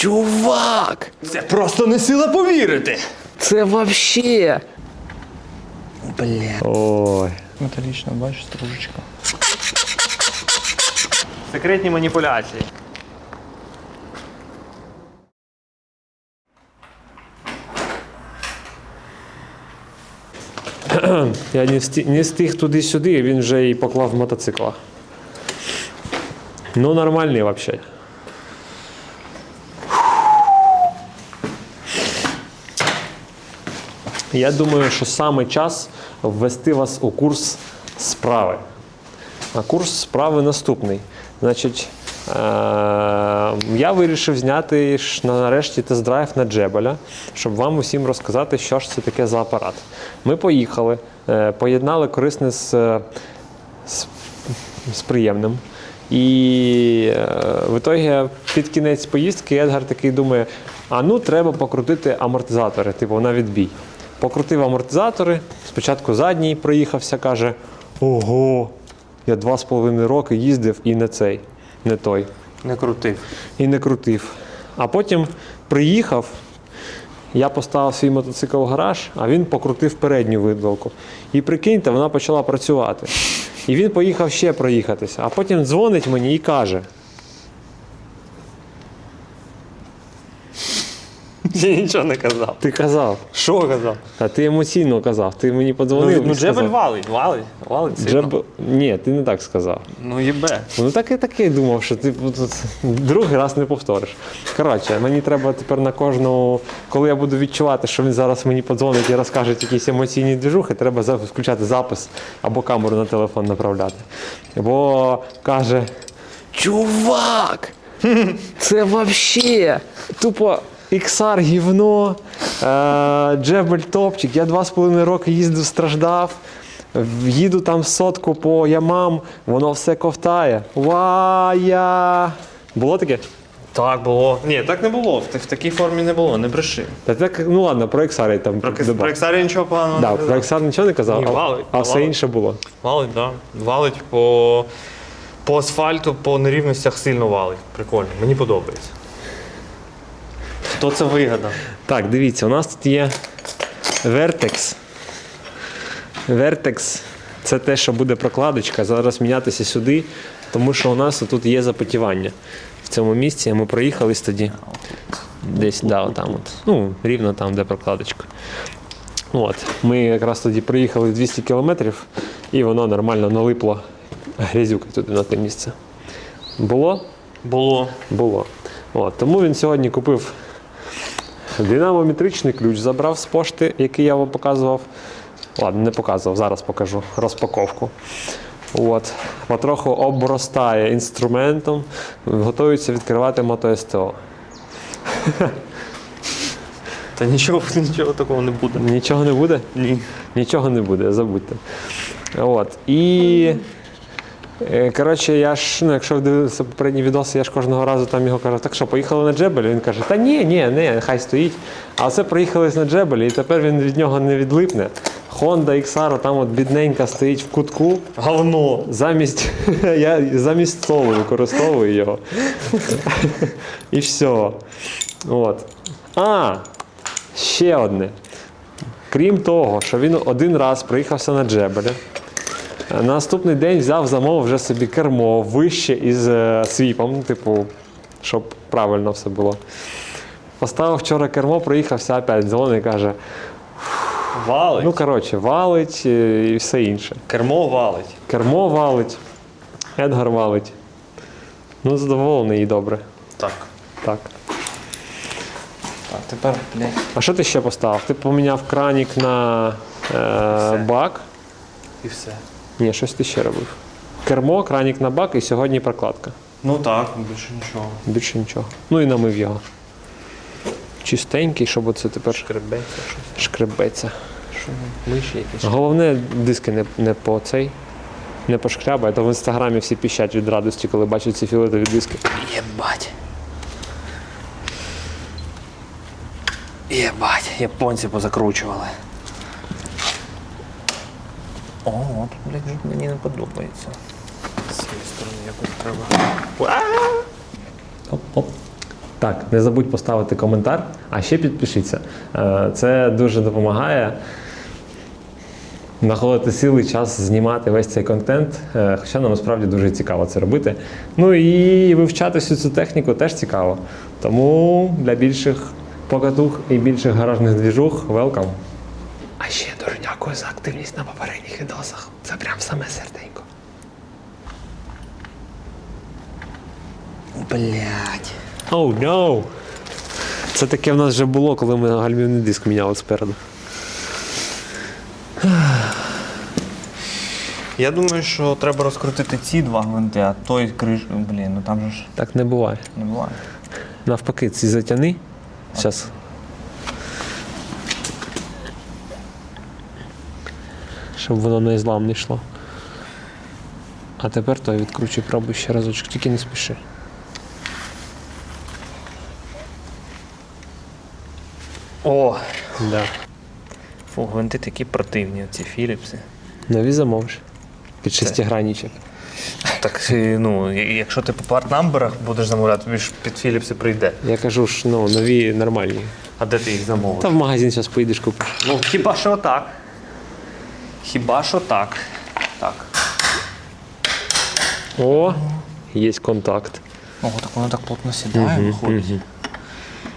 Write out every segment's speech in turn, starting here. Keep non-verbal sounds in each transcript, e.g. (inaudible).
Чувак! Це просто не сила повірити. Це вообще. Бля. Ой. Металічна, бачиш, стружечка. Секретні маніпуляції. (clears throat) Я не встиг, не встиг туди-сюди, він вже і поклав в мотоцикла. Ну, нормальний взагалі. Я думаю, що саме час ввести вас у курс справи. А курс справи наступний. Значить, е- я вирішив зняти нарешті тест-драйв на Джебеля, щоб вам усім розказати, що ж це таке за апарат. Ми поїхали, е, поєднали корисне з, е, з, з приємним. І в ітогі під кінець поїздки Едгар такий думає: а ну треба покрутити амортизатори, типу на відбій. Покрутив амортизатори, спочатку задній проїхався, каже: Ого, я два з половиною роки їздив і не цей, не той, Не крутив. і не крутив. А потім приїхав, я поставив свій мотоцикл в гараж, а він покрутив передню видвалку. І прикиньте, вона почала працювати. І він поїхав ще проїхатися. А потім дзвонить мені і каже: Я нічого не казав. Ти казав, Що казав? та ти емоційно казав, ти мені подзвонив. Ну, і Джебель валить, валить, валить. сильно. Джеб... Ні, ти не так сказав. Ну їбе. Ну так і таки думав, що ти тут другий раз не повториш. Коротше, мені треба тепер на кожну, коли я буду відчувати, що він зараз мені подзвонить і розкаже якісь емоційні двіжухи, треба за- включати запис або камеру на телефон направляти. Бо каже: Чувак! (laughs) Це вообще тупо XR гівно, е, Джебель топчик. Я два з половиною роки їздив, страждав. Їду там сотку по ямам, воно все ковтає. Вая! Було таке? Так було. Ні, так не було. В, в такій формі не було, не бреши. Та так, ну ладно, про XR я там Про, додав. про Ексарі нічого поганого Да, не про казав. XR нічого не казав, Ні, а, валить, а все валить. інше було. Валить, так. Да. Валить по, по асфальту, по нерівностях сильно валить. Прикольно, мені подобається. Хто це вигадав? Так, дивіться, у нас тут є Vertex. Vertex це те, що буде прокладочка. Зараз мінятися сюди, тому що у нас тут є запотівання. В цьому місці ми проїхались тоді. Десь, да, отам от. Ну, рівно там, де прокладочка. От. Ми якраз тоді проїхали 200 кілометрів, і воно нормально налипло грязюка туди на те місце. Було? Було. Було. От, тому він сьогодні купив динамометричний ключ, забрав з пошти, який я вам показував. Ладно, не показував, зараз покажу розпаковку. От, потроху обростає інструментом, готується відкривати мото СТО. (laughs) Та нічого, нічого такого не буде. Нічого не буде? Ні. Нічого не буде, забудьте. От. І. е, Коротше, я ж, ну, якщо ви дивилися попередні відоси, я ж кожного разу там його кажу, так що, поїхали на Джебель? Він каже, та ні, ні, ні, хай стоїть. А це проїхали на Джебель, і тепер він від нього не відлипне. Honda XR там от бідненька стоїть в кутку. Говно. Замість, (laughs) я замість столу використовую його. І все. От. А, ще одне. Крім того, що він один раз приїхався на Джебеля, на наступний день взяв замовив вже собі кермо вище із е, свіпом, типу, щоб правильно все було. Поставив вчора кермо, проїхався опять дзвонить і каже: Валить. ну, коротше, валить е, і все інше. Кермо валить. Кермо валить, Едгар валить. Ну, задоволений і добре. Так. Так. Так, тепер, блядь. А що ти ще поставив? Ти поміняв кранік на е, Все. бак. І все. Ні, щось ти ще робив. Кермо, кранік на бак і сьогодні прокладка. Ну так, більше нічого. Більше нічого. Ну і намив його. Чистенький, щоб оце тепер Шкребеться щось. шкребеться. Що миші якісь. Головне, диски не, не по цей. Не пошкрябай, а то в інстаграмі всі піщать від радості, коли бачать ці фіолетові диски. Єбать. Єбать, японці позакручували. О, от, блядь, мені не подобається. З цієї сторони якось треба. Оп-оп. Так, не забудь поставити коментар, а ще підпишіться. Е, Це дуже допомагає знаходити сили, час знімати весь цей контент. Е, Хоча нам насправді дуже цікаво це робити. Ну і вивчати всю цю техніку теж цікаво. Тому для більших покатух і більших гаражних двіжух welcome. Ще дуже дякую за активність на попередніх відосах. Це прям саме серденько. Блять. Оу, oh, no! Це таке в нас вже було, коли ми гальмівний диск міняли спереду. Я думаю, що треба розкрутити ці два гвинти, а той криш. Блін, ну там же ж Так не буває. не буває. Навпаки, ці затяни. Зараз. Щоб воно на ізлам не йшло. А тепер той відкручуй, пробуй ще разочок, тільки не спіши. О! Да. Фу, гвинти такі противні, ці Філіпси. Нові замовиш. Під шестигранничок. Так, е, ну, якщо ти по партнамберах будеш замовляти, тобі ж під Філіпси прийде. Я кажу ж, ну, нові нормальні. А де ти їх замовиш? Та в магазин зараз поїдеш купиш. Ну, хіба що так. Хіба що так. Так. О, є контакт. Ого, так воно так плотно сідає, виходить.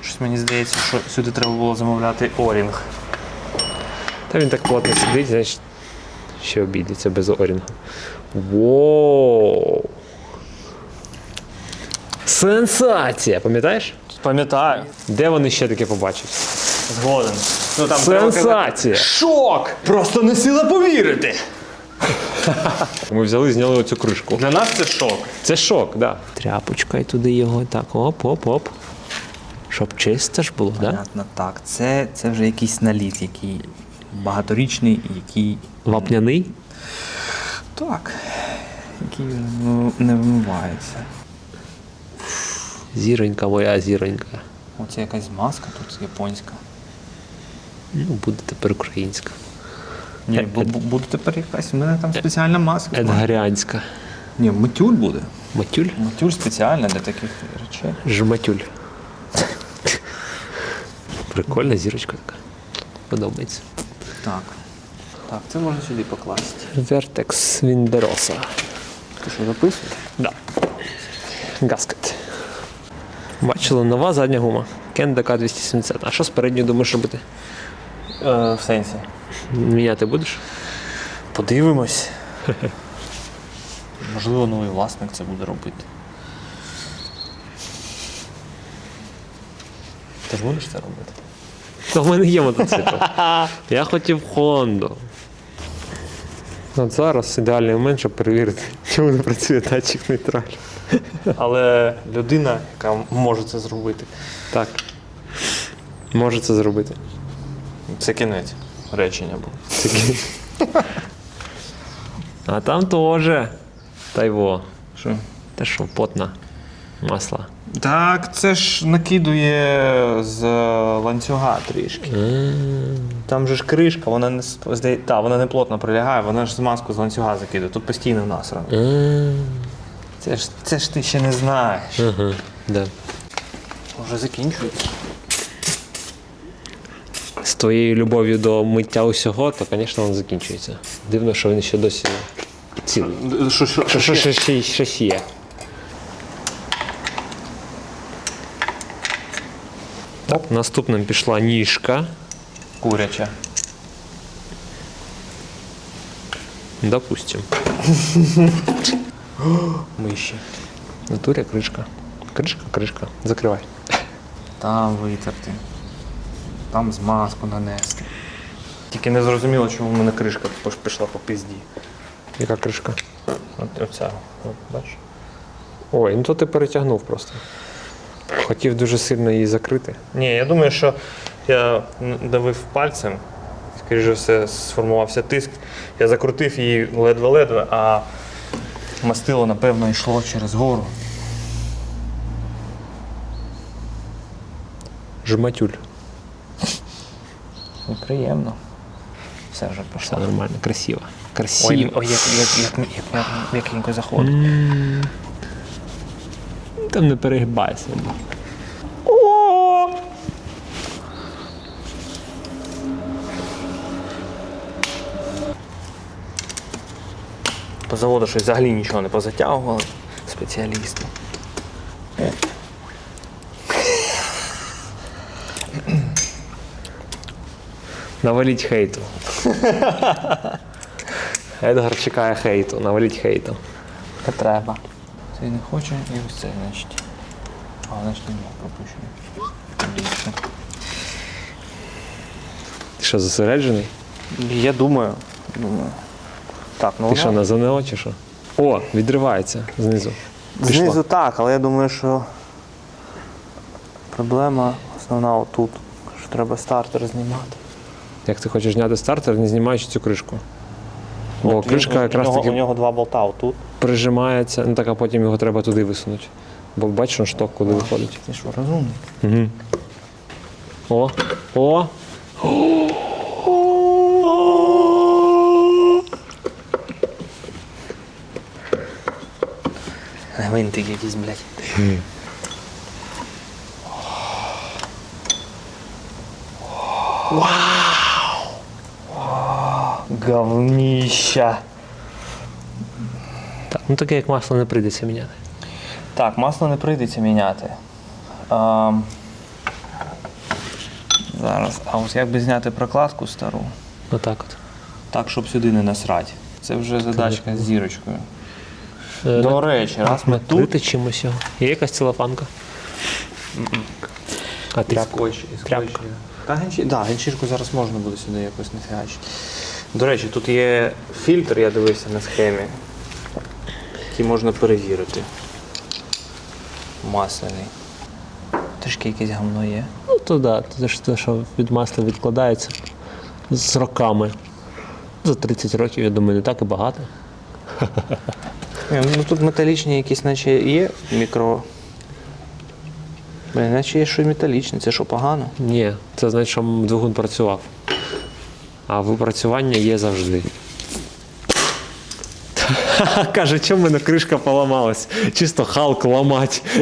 Щось мені здається, що сюди треба було замовляти орінг. Та він так плотно сидить, значить, ще обійдеться без орінгу. Воу! Сенсація! Пам'ятаєш? Пам'ятаю. Де вони ще таке побачать? Згоден. Ну, там Сенсація! Шок! Просто не сила повірити. (laughs) Ми взяли, і зняли оцю кришку. Для нас це шок. Це шок, так. Да. Тряпочка і туди його так оп-оп-оп. Щоб чисто ж було, так? Да? Понятно, так. Це, це вже якийсь наліт, який багаторічний, який. Вапняний. Так. Який ну, не вимивається. Зіронька моя зіронька. Оце якась маска тут японська. Ну, буде тепер українська. Ні, Е, бу- бу- буде тепер якась. У мене там спеціальна маска. Едгарянська. Ні, матюль буде. Матюль? Матюль спеціальна для таких речей. Жматюль. Прикольна зірочка така. Подобається. Так. Так, це можна сюди покласти. Vertex Vinderosa. Ти що записуєш? Да. Гаскет. Бачили, нова задня гума. Ken DK 270. А що з передньою думаєш робити? Е, в сенсі. Міняти будеш? Подивимось. (laughs) Можливо, новий власник це буде робити. Ти ж будеш це робити? Та в мене є мотоцикл. (laughs) Я хотів Хонду. От зараз ідеальний момент, щоб перевірити, чому не працює датчик нейтраль. Але людина, яка може це зробити, Так. Може це зробити. Це кінець речення був. Такі. А там теж. Та й во. Що? Те що, потна масла. Так, це ж накидує з ланцюга трішки. Там же ж кришка, вона не здає- та, вона не плотно прилягає, вона ж змазку з ланцюга закидує. Тут постійно насрано. Це ж, це ж ти ще не знаєш. Ага, да. Вже закінчується. З твоєю любов'ю до миття усього, то, звісно, він закінчується. Дивно, що він ще досі цілий. Що, що, Що, що, що, ще є. Так, наступним пішла ніжка. Куряча. Допустим. (gasps) Миші. В натурі кришка. Кришка, кришка. Закривай. Там витерти. Там змазку нанести. Тільки не зрозуміло, чому в мене кришка також пішла по пізді. Яка кришка? От оця. От, бачиш? Ой, ну то ти перетягнув просто. Хотів дуже сильно її закрити. Ні, я думаю, що я давив пальцем, скоріше все, сформувався тиск. Я закрутив її ледве-ледве, а мастило, напевно, йшло через гору. Жматюль. Ну, Неприємно. Все вже пішло. Все нормально, красиво. Красиво. Ой, ой як, як, як, як, якенько заходить. Там не перегибайся. О! По заводу щось взагалі нічого не позатягували спеціалісти. Наваліть хейту. (laughs) Едгар чекає хейту, наваліть хейту. Не треба. Цей не хоче і ось цей, значить. А, значить, пропущено. Більше. Ти що, зосереджений? Я думаю. Думаю. Так, ну Ти що, вона- на ЗНО чи що? О, відривається знизу. Пішла. Знизу так, але я думаю, що проблема основна отут. Що треба стартер знімати. Як ти хочеш зняти стартер, не знімаючи цю кришку. Бо От він- кришка у якраз нього, таки у нього два болта отут. прижимається, ну так а потім його треба туди висунути. Бо бачиш, он шток куди виходить. Ти що, розумний? Угу. О, о. Гвинтик якийсь, блядь. Вау! Говніща. Так, ну таке як масло не прийдеться міняти. Так, масло не прийдеться міняти. А, зараз. А ось як би зняти прокладку стару, Отак от. так, щоб сюди не насрати. Це вже задачка з зірочкою. Е, До речі, раз ми тут. Його. Є якась целофанка? А ти Скотч, Тряпка. Та генчі... да, генчірку зараз можна буде сюди якось нафігачити. До речі, тут є фільтр, я дивився на схемі, який можна перевірити. Масляний. Трішки якесь гамно є. Ну, то да, то ж те, що від масла відкладається з роками. За 30 років, я думаю, не так і багато. Ну тут металічні якісь, наче є мікро. Блін, наче є щось металічне, це що погано? Ні, це значить, що двигун працював. А випрацювання є завжди. (laughs) Каже, чому в мене кришка поламалась? Чисто халк ламать. (laughs)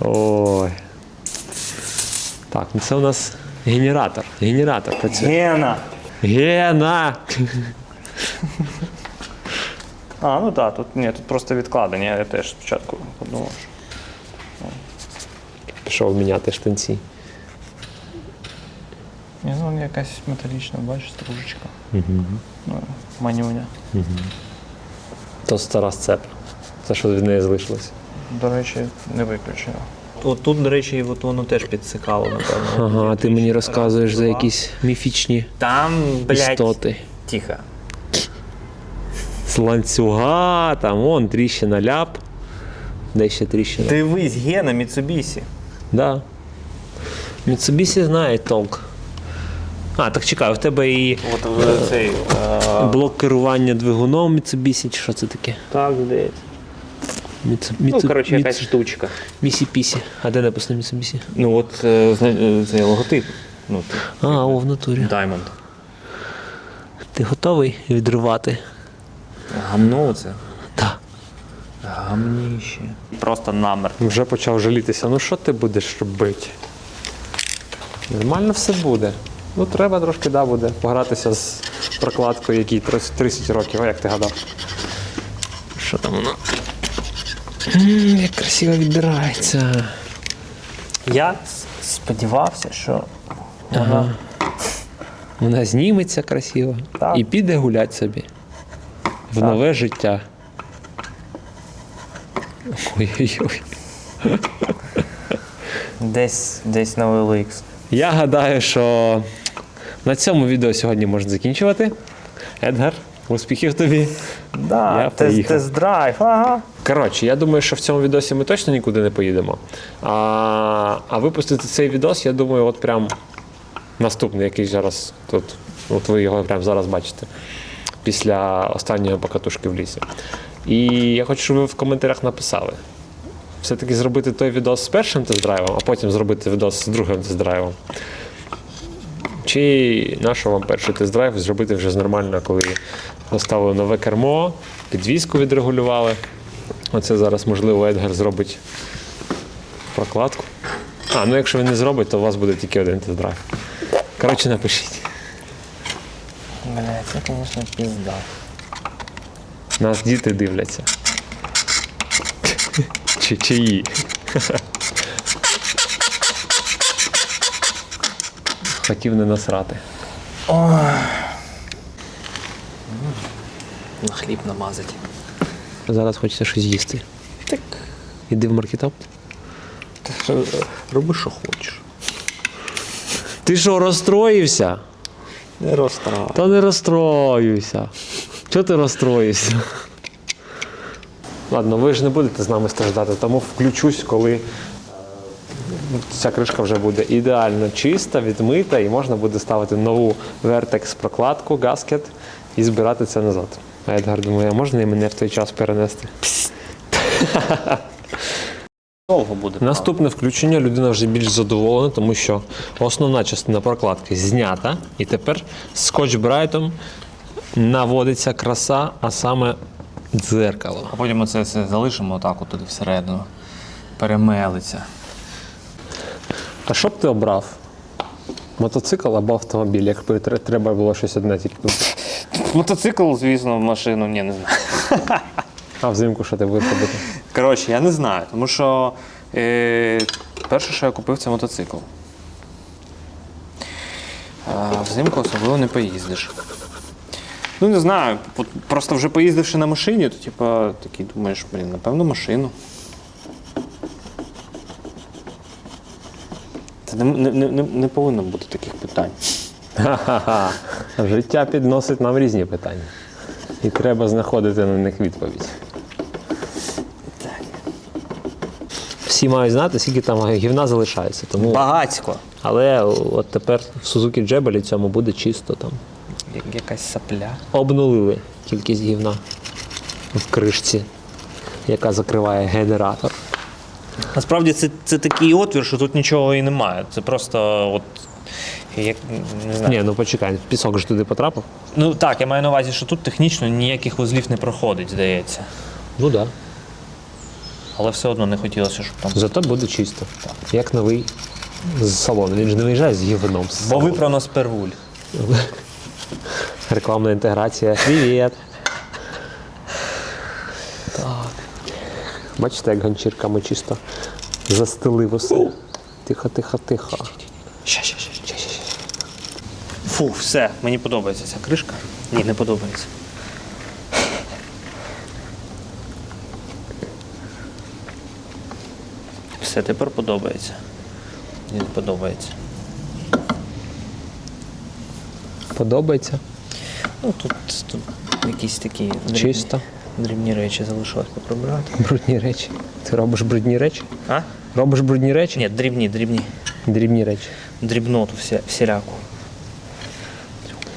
Ой. Так, ну це у нас генератор. Генератор працює. Гена! Гена! А, ну так, тут ні, тут просто відкладення, я теж спочатку подумав. що- Пішов міняти штанці. Якась металічна, бачиш, стружечка. Угу. Ну, манюня. То стара сцепа. Це що від неї залишилось. До речі, не виключено. От тут, до речі, от воно теж підсикало, напевно. Ага, а ти мені розказуєш за якісь міфічні Там, блядь, істоти. тихо. З ланцюга, там вон тріщина ляп. Де ще тріщина? Дивись, Гена Міцубісі. Да. Mitsubishi знає толк. А, так чекай, в тебе і От в цей. е, блок керування двигуном Mitsubishi, чи що це таке? Так, здається. Mitsu- Ну, коротше, якась штучка. Mitsubishi. А де написано Mitsubishi? Ну, от е, зна- е, цей логотип. Ну, А, о, в натурі. Diamond. Ти готовий відривати? Гамно це. Так. Гамніще. Просто намер. Вже почав жалітися. Ну що ти будеш робити? Нормально все буде. Ну, треба трошки, да, буде погратися з прокладкою, якій 30 30 років, а як ти гадав? Що там воно? М, Як красиво відбирається. Я с- сподівався, що вона Вона зніметься красиво Так. і піде гулять собі в нове життя. Ой-ой-ой. десь, десь на OLX. Я гадаю, що на цьому відео сьогодні можна закінчувати. Едгар, успіхів тобі. Да, тест-драйв, ага. Коротше, я думаю, що в цьому відосі ми точно нікуди не поїдемо. А, а випустити цей відос, я думаю, от прям наступний, який зараз тут. От ви його прямо зараз бачите. Після останньої покатушки в лісі. І я хочу, щоб ви в коментарях написали. Все-таки зробити той відос з першим тест-драйвом, а потім зробити відос з другим тест-драйвом. Чи нащо вам перший тест-драйв зробити вже з нормально, коли поставили нове кермо, підвіску відрегулювали. Оце зараз, можливо, Едгар зробить прокладку. А, ну якщо він не зробить, то у вас буде тільки один тест-драйв. Коротше, напишіть. Бля, це, звісно, пізда. Нас діти дивляться. Чи чиї? Хотів не насрати. На хліб намазати. Зараз хочеться щось їсти. Так. Іди в маркетап. Роби, що хочеш. Ти що, розстроївся? Не розстрав. Та не розстроюйся. Чого ти розстроївся? Ладно, ви ж не будете з нами страждати, тому включусь, коли е, ця кришка вже буде ідеально чиста, відмита, і можна буде ставити нову Vertex прокладку, гаскет і збирати це назад. А Едгар думає, а можна і мене в той час перенести? (laughs) Довго буде. Наступне включення людина вже більш задоволена, тому що основна частина прокладки знята, і тепер скотч брайтом наводиться краса, а саме дзеркало. А потім оце все залишимо отак от туди всередину. Перемелиться. А що б ти обрав? Мотоцикл або автомобіль, якби тре- треба було щось одне тільки. Мотоцикл, звісно, в машину, ні, не знаю. А взимку що ти будеш робити? Коротше, я не знаю, тому що е, перше, що я купив, це мотоцикл. А взимку особливо не поїздиш. Ну, не знаю, просто вже поїздивши на машині, то типа такий думаєш, блін, напевно, машину. Та не, не, не, не- не повинно бути таких питань. Ха-ха-ха. Життя підносить нам різні питання. І треба знаходити на них відповідь. Всі мають знати, скільки там гівна залишається. Тому... Багацько. Але от тепер в Suzuki Джебелі цьому буде чисто там. Як якась сапля. Обнулили кількість гівна в кришці, яка закриває генератор. Насправді це, це такий отвір, що тут нічого і немає. Це просто от. Як, не знаю. Ні, ну почекай, пісок ж туди потрапив. Ну так, я маю на увазі, що тут технічно ніяких вузлів не проходить, здається. Ну так. Да. Але все одно не хотілося, щоб там. Зато буде чисто. Як новий з салону. Він ж не виїжджає з гівном. з Бо салону. випрано з первуль. Рекламна інтеграція. Привіт. Так. Бачите, як ганчірками чисто застелив усе. Тихо, тихо, тихо. Ща, ща, ща, ща, ща. Фу, все, мені подобається ця кришка. Ні, не подобається. Все, тепер подобається. Мені не подобається. Подобається? Ну тут, тут якісь такі Чисто. дрібні речі залишилось поприбирати. (laughs) Брудні речі. Ти робиш брудні речі? А? Робиш брудні речі? Ні, дрібні, дрібні. Дрібні речі. Дрібноту вся, всіляку.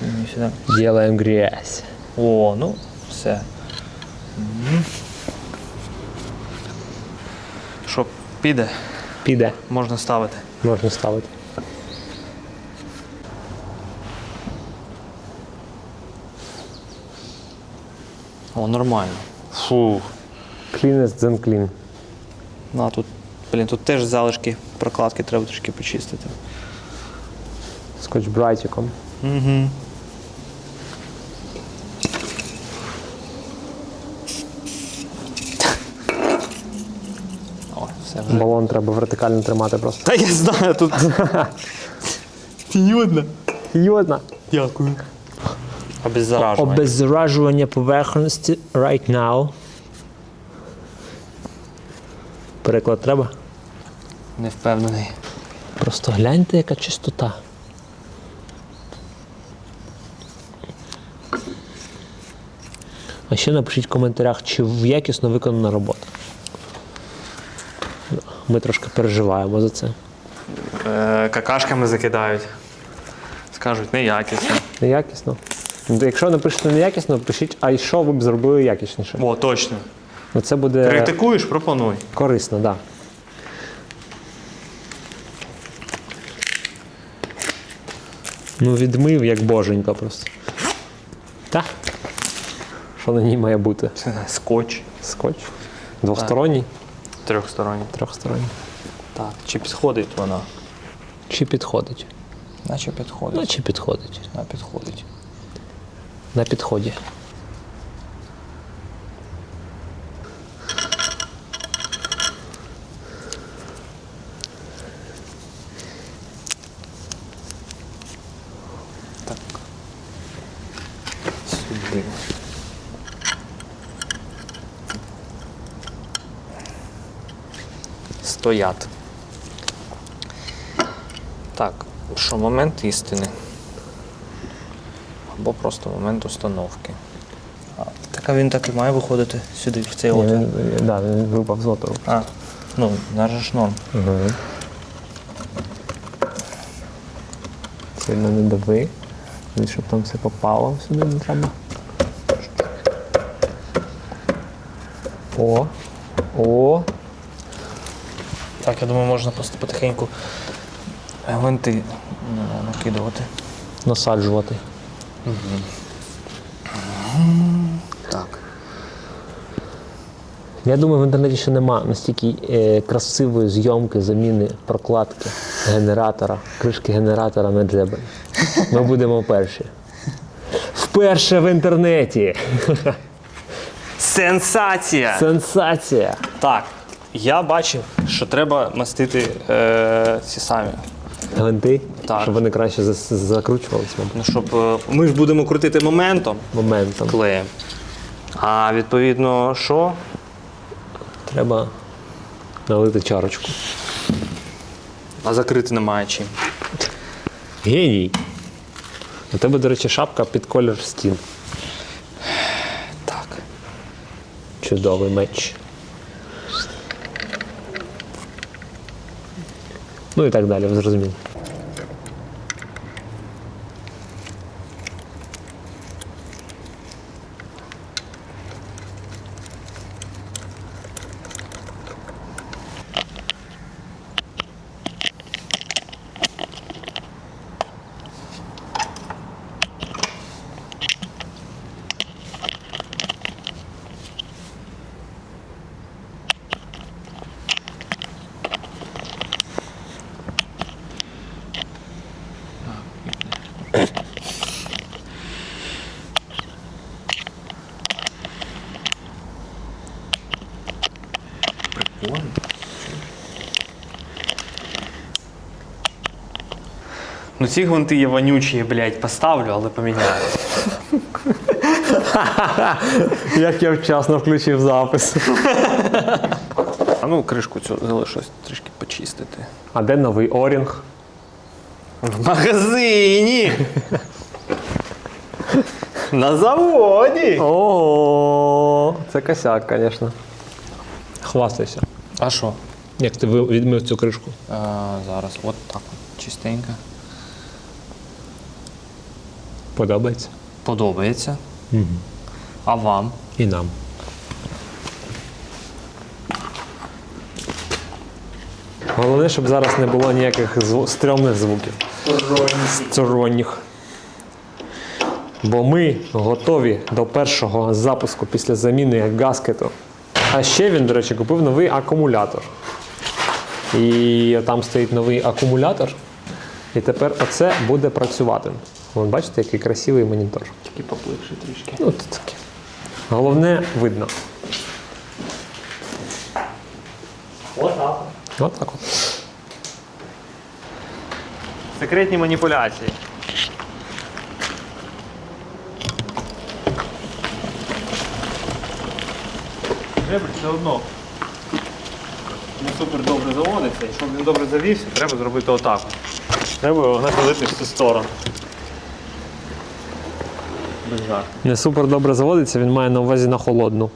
Мені сюди. Делаем грязь. О, ну, все. Мгм. Що, піде, Піде. можна ставити. Можна ставити. О, нормально. Фу. Cleanest than clean. Ну, а тут, блін, тут теж залишки прокладки треба трішки почистити. Скотч брайтиком. Угу. О, все вже. Балон треба вертикально тримати просто. Та я знаю, тут. (laughs) Йодно. Йодна. Дякую. Обеззаражування. Обеззаражування поверхності right now. Переклад треба? Не впевнений. Просто гляньте, яка чистота. А ще напишіть в коментарях, чи якісно виконана робота. Ми трошки переживаємо за це. Е, какашками закидають. Скажуть, неякісно. Неякісно. Ну, Якщо напишете неякісно, пишіть, а й що ви б зробили якісніше. О, точно. Ну, це буде Критикуєш, пропонуй. корисно, так. Да. Ну, відмив як боженька просто. Так. Що на ній має бути? Скотч. Скотч. Двосторонній, Трьохсторонній. трьохсторонній. Так. Чи підходить вона? Чи підходить? Наче підходить. Ну, чи підходить. Вона підходить. На підході. Сюди. Стоять. Так, що момент істини. Або просто момент установки. Так а він так і має виходити сюди, в цей отвір. Він, да, він випав з отвору. А, ну, зараз ж норм. Угу. Сильно не дави. Щоб там все попало сюди не треба. О. О. Так, я думаю, можна просто потихеньку гвинти ну, накидувати. Насаджувати. Так. Я думаю, в інтернеті ще нема настільки е, красивої зйомки заміни прокладки генератора, кришки генератора на джебель. Ми будемо перші. Вперше в інтернеті. Сенсація! Сенсація! Так, я бачив, що треба мастити е, ці самі. Гвинти, Так. щоб вони краще закручувалися, Ну, щоб е, ми ж будемо крутити моментом моментом. клеєм. А відповідно, що? Треба налити чарочку. А закрити немає чим. Геній! У тебе, до речі, шапка під колір стін. Так. Чудовий меч. Ну і так далі, ви зрозуміли. Ну ці гвинти є вонючі, блядь, поставлю, але поміняю. (laughs) Як я вчасно включив запис. А ну кришку цю залишилось трішки почистити. А де новий орінг? В магазині! На заводі! О, це косяк, звісно. Хвастайся. А що? Як ти відмив цю кришку? А, зараз, от так чистенько. Подобається? Подобається. А вам? І нам. Головне, щоб зараз не було ніяких зву- стрьомних звуків. Сторонніх. Бо ми готові до першого запуску після заміни гаскету. А ще він, до речі, купив новий акумулятор. І там стоїть новий акумулятор. І тепер оце буде працювати. Вон, бачите, який красивий монітор. Тільки попливши трішки. Ну, це таке. Головне видно. Отак. От так от. Секретні маніпуляції. Жебрь все одно не супер добре заводиться, і щоб він добре завівся, треба зробити отак. Треба його нахилити в цю сторону. Без жарту. Не супер добре заводиться, він має на увазі на холодну.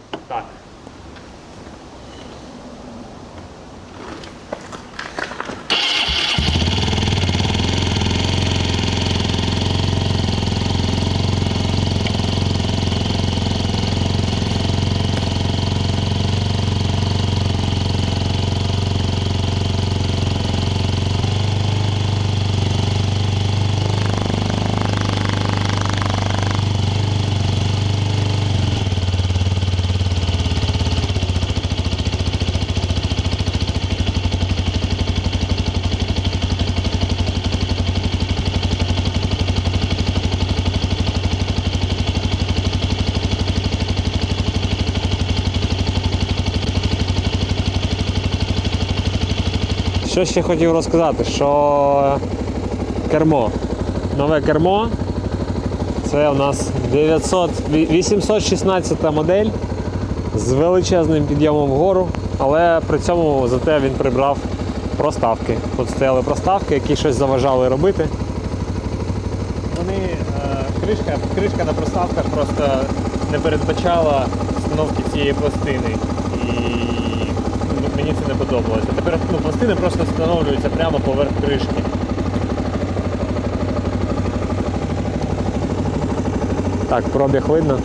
Що ще хотів розказати, що кермо. Нове кермо. Це у нас 900, 816 модель з величезним підйомом вгору, але при цьому зате він прибрав проставки. Тут стояли проставки, які щось заважали робити. Вони е, кришка, кришка на проставках просто не передбачала встановки цієї пластини. І ну, мені це не подобалося. Тепер ну, пластини просто встановлюються прямо поверх кришки. Так, пробіг видно.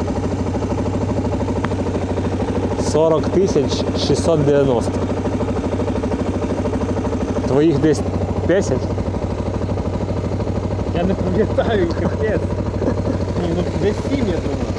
40 тисяч 690. Твоїх десь 10? Я не пам'ятаю, капець. Ні, ну десь сім, я думаю.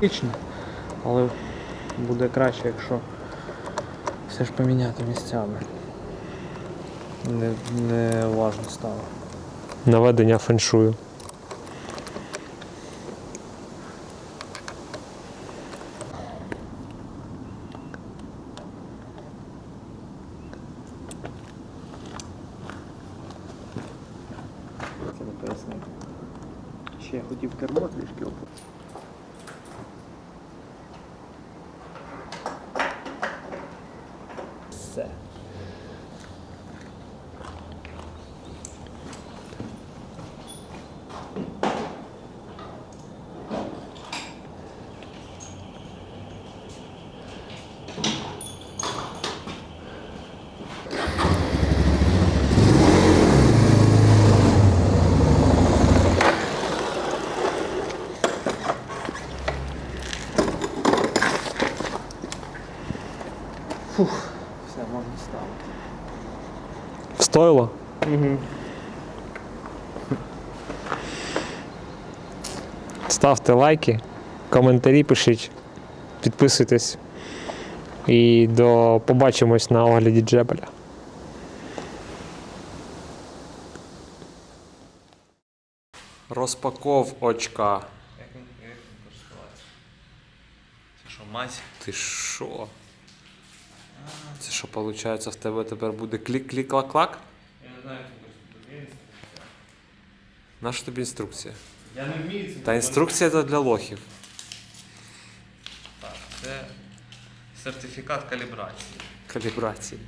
Так. Але буде краще, якщо все ж поміняти місцями. Не, не важно стало. Наведення феншую. Все, можна ставити. Встойло? Угу. Ставте лайки, коментарі пишіть, підписуйтесь. І до побачимось на огляді Джебеля. Розпаковочка. Як він як він? Це що, мазь? Ти що? Це що, виходить, в тебе тепер буде клік-клік-клак-клак? Я не знаю, як він користуватися. Наша тобі інструкція? Я не вмію це. Та інструкція це для лохів. Так, це сертифікат калібрації. Калібрації.